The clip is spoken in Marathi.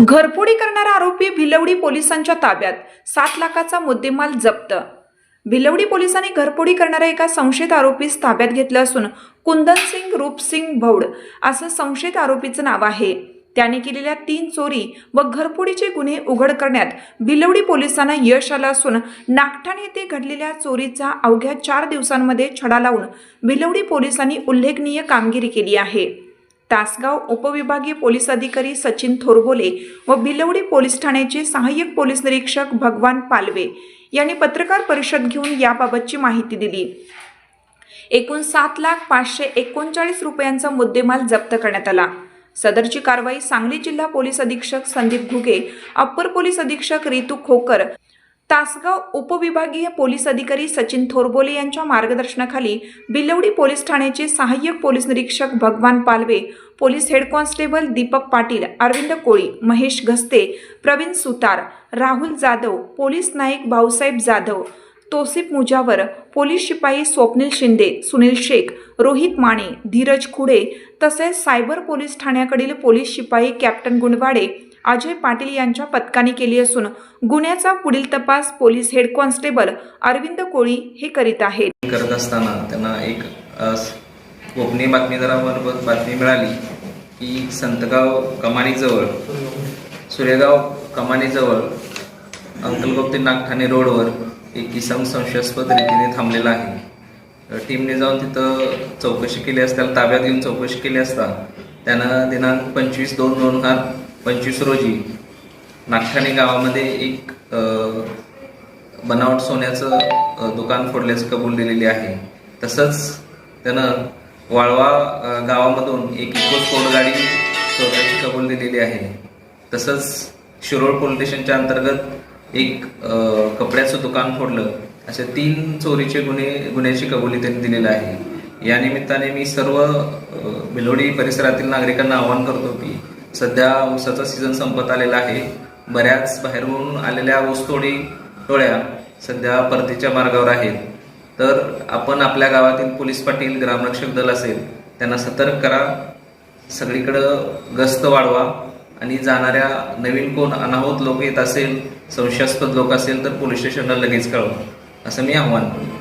घरफोडी करणारा आरोपी भिलवडी पोलिसांच्या ताब्यात. सात लाखाचा मुद्देमाल जप्त. भिलवडी पोलिसांनी घरफोडी करणाऱ्या एका संशयित आरोपीस ताब्यात घेतलं असून कुंदन सिंग रूपसिंग भौड असं संशयित आरोपीचं नाव आहे. त्याने केलेल्या तीन चोरी व घरफोडीचे गुन्हे उघड करण्यात भिलवडी पोलिसांना यश आलं असून नागठाण येथे घडलेल्या चोरीचा अवघ्या चार दिवसांमध्ये छडा लावून भिलवडी पोलिसांनी उल्लेखनीय कामगिरी केली आहे. तासगाव उपविभागीय पोलीस अधिकारी सचिन थोरबोले व भिलवडी पोलीस ठाण्याचे सहाय्यक पोलीस निरीक्षक भगवान पालवे यांनी पत्रकार परिषद घेऊन याबाबतची माहिती दिली. एकूण सात लाख पाचशे एकोणचाळीस रुपयांचा मुद्देमाल जप्त करण्यात आला. सदरची कारवाई सांगली जिल्हा पोलीस अधीक्षक संदीप घुगे अप्पर पोलीस अधीक्षक रितू खोकर तासगाव उपविभागीय पोलीस अधिकारी सचिन थोरबोले यांच्या मार्गदर्शनाखाली बिलवडी पोलीस ठाण्याचे सहाय्यक पोलीस निरीक्षक Bhagwan Palve police head constable Deepak Patil Arvind Koli Mahesh Ghaste Pravin Sutar Rahul Jadhav police naik Bhausaheb Jadhav Tosif Mujawar police शिपाई स्वप्नील शिंदे सुनील शेख रोहित माने धीरज खुडे तसेच सायबर पोलीस ठाण्याकडील पोलीस शिपाई कॅप्टन गुंडवाडे अजय पाटील यांच्या पथकाने केली असून गुन्ह्याचा पुढील तपास police head constable Arvind Koli हे करीत आहेत. करत असताना त्यांना एक गोपनीय बातमीदारामार्फत बातमी मिळाली की संतगाव कमानीजवळ सुरेगाव कमानीजवळ अंकलगोप्ती नागठाणे रोडवर एक इसम संशयास्पद रीतीने थांबलेला आहे. टीमने जाऊन तिथं चौकशी केली असता ताब्यात घेऊन चौकशी केली असता त्यानं दिनांक पंचवीस दोन दोन हजार पंचवीस रोजी नागठाणे गावामध्ये एक बनावट सोन्याचं दुकान फोडल्याचं कबूल दिलेली आहे. तसंच त्यानं वाळवा गावामधून एक इको स्पोर्ट गाडी चोरण्याची कबूल दिलेली आहे. तसंच शिरोळ पोलीस स्टेशनच्या अंतर्गत एक कपड्याचं दुकान फोडलं. असे तीन चोरीचे गुन्हे गुन्ह्याची कबुली त्यांनी दिलेली आहे. या निमित्ताने मी सर्व अ, बिलोडी परिसरातील नागरिकांना आवाहन करतो की सध्या ऊसाचा सीझन संपत आलेला आहे. बऱ्याच बाहेरून आलेल्या ऊसतोडी टोळ्या सध्या परतीच्या मार्गावर आहेत. तर आपण आपल्या गावातील पोलीस पाटील ग्रामरक्षक दल असेल त्यांना सतर्क करा. सगळीकडं गस्त वाढवा आणि जाणाऱ्या नवीन कोण अनाहूत लोक येत असेल संशयास्पद लोक असेल तर पोलीस स्टेशनला लगेच कळवा. असं मी आव्हान करतो.